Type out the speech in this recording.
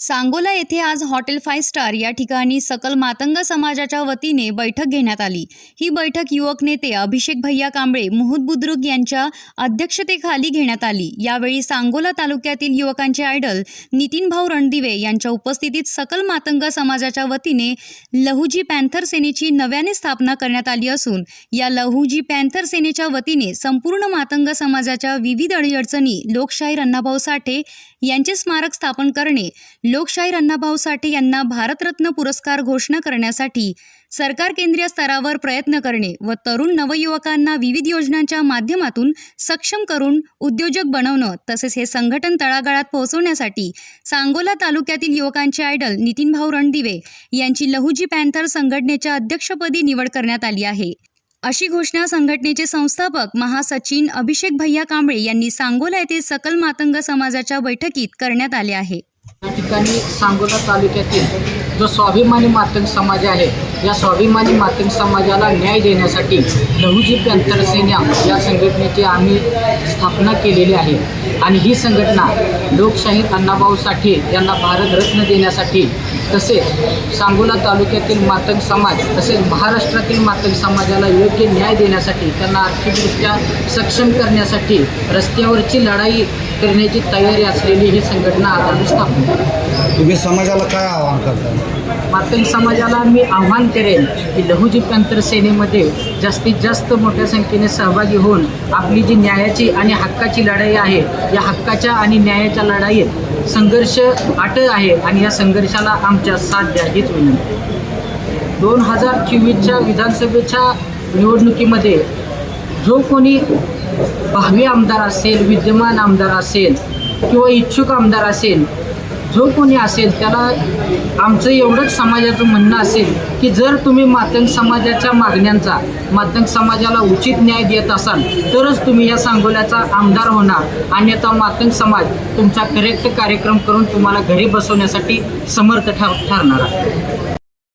सांगोला येथे आज hotel five star या ठिकाणी सकल मातंग समाजाच्या वतीने बैठक घेण्यात आली. ही बैठक युवक नेते अभिषेक भैया कांबळे मुहुद बुद्रुक यांच्या अध्यक्षतेखाली घेण्यात आली. यावेळी सांगोला तालुक्यातील युवकांचे आयडल नितीन भाऊ रणदिवे यांच्या उपस्थितीत सकल मातंग समाजाच्या वतीने लहुजी पॅन्थर सेनेची नव्याने स्थापना करण्यात आली असून या लहुजी पॅन्थर सेनेच्या वतीने संपूर्ण मातंग समाजाच्या विविध अडीअडचणी लोकशाहीर अण्णाभाऊ साठे यांचे स्मारक स्थापन करणे लोकशाहीर अण्णाभाऊ साठे यांना भारतरत्न पुरस्कार घोषणा करण्यासाठी सरकार केंद्रीय स्तरावर प्रयत्न करणे व तरुण नवयुवकांना विविध योजनांच्या माध्यमातून सक्षम करून उद्योजक बनवणं तसेच हे संघटन तळागाळात पोहोचवण्यासाठी सांगोला तालुक्यातील युवकांचे आयडल नितीन भाऊ रणदिवे यांची लहुजी पॅन्थर संघटनेच्या अध्यक्षपदी निवड करण्यात आली आहे. अशी घोषणा संघटनेचे संस्थापक महासचिन अभिषेक भैया कांबळे यांनी सांगोला येथे सकल मातंग समाजाच्या बैठकीत करण्यात आले आहे. या ठिकाणी सांगोला तालुक्यातील जो स्वाभिमानी मातंग समाज आहे या स्वाभिमानी मातंग समाजाला न्याय देण्यासाठी लहुजी पॅन्थर या संघटनेची आम्ही स्थापना केलेली आहे. आणि ही संघटना लोकशाहीर अण्णाभाऊ साठे यांना भारतरत्न देण्यासाठी तसेच सांगोला तालुक्यातील मातंग समाज तसेच महाराष्ट्रातील मातंग समाजाला योग्य न्याय देण्यासाठी त्यांना आर्थिकदृष्ट्या सक्षम करण्यासाठी रस्त्यावरची लढाई करण्याची तयारी असलेली ही संघटना आज आम्ही स्थापन तुम्ही समाजाला काय आवाहन करता? पातळी समाजाला मी आव्हान करेन की लहुजी पॅन्थर सेनेमध्ये जास्तीत जास्त मोठ्या संख्येने सहभागी होऊन आपली जी न्यायाची आणि हक्काची लढाई आहे या हक्काच्या आणि न्यायाच्या लढाईत संघर्ष अटळ आहे आणि या संघर्षाला आमच्या साथ द्या हीच विनंती. दोन हजार चोवीसच्या विधानसभेच्या निवडणुकीमध्ये जो कोणी भावी आमदार असेल विद्यमान आमदार असेल किंवा इच्छुक आमदार असेल जो कोणी असेल त्याला आमचं एवढंच समाजाचं म्हणणं असेल की जर तुम्ही मातंग समाजाच्या मागण्यांचा मातंग समाजाला उचित न्याय देत असाल तरच तुम्ही या सांगोल्याचा आमदार होणार. अन्यथा मातंग समाज तुमचा करेक्ट कार्यक्रम करून तुम्हाला घरी बसवण्यासाठी समर्थ ठर ठरणार आहे.